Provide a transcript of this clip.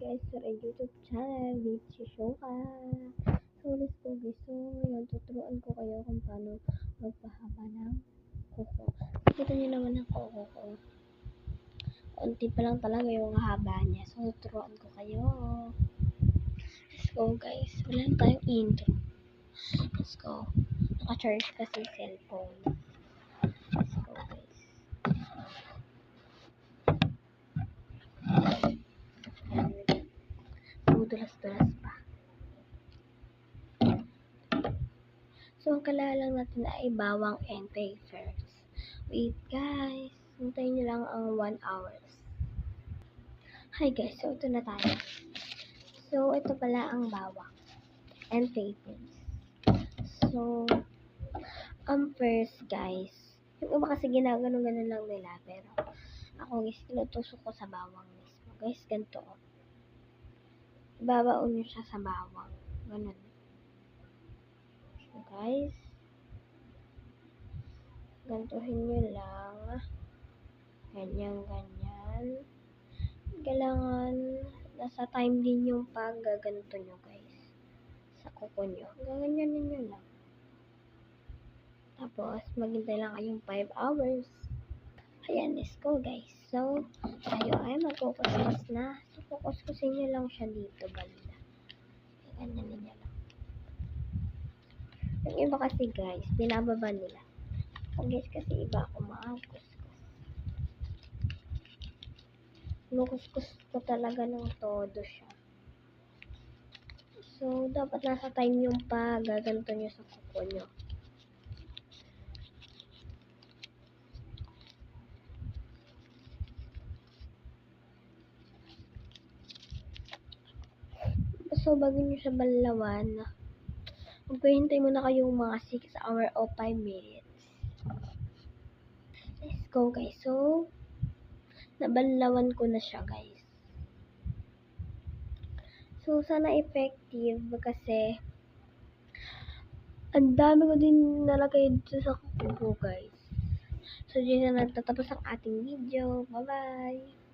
guys aking YouTube channel, Beach Shoka. So, let's go guys. So, ngayon, tuturuan ko kayo kung paano magpahaba ng kuko. Kita niyo naman ang kuko ko. Unti pa lang talaga yung haba niya. So, tuturuan ko kayo. Let's go guys. Wala na tayong intro. Let's go. Naka-charge kasi cellphone. Let's go guys. Dudulas-dulas pa. So, ang kailangan natin ay bawang and first. Wait, guys. Hintayin nyo lang ang 1 hours. Hi, guys. So, ito na tayo. So, ito pala ang bawang and papers. So, um, first, guys. Yung iba kasi ginagano-ganon lang nila. Pero, ako, guys, tinutusok ko sa bawang mismo. Guys, ganito. oh. Ibabaon nyo siya sa bawang. Ganun. So, guys. Gantuhin nyo lang. Ganyan, ganyan. Kailangan nasa time din yung paggaganto nyo, guys. Sa kuko nyo. Gaganyan ninyo lang. Tapos, maghintay lang kayong 5 hours. Ayan, let's go, guys. So, tayo ay magkukuskus na. Kukuskusin nyo lang siya dito, banda. Ganyan ninyo lang. Yung iba kasi, guys, binababa nila. Ako, guys, kasi iba ako makakuskus. Kinukuskus ko talaga ng todo siya. So, dapat nasa time yung pagaganto nyo sa kuko nyo. So, bago nyo siya balawan, magpahintay muna kayong mga 6 hour o 5 minutes. Let's go, guys. So, nabalawan ko na siya, guys. So, sana effective kasi ang dami ko din nalagay dito sa kuko, guys. So, dyan na nagtatapos ang ating video. Bye-bye!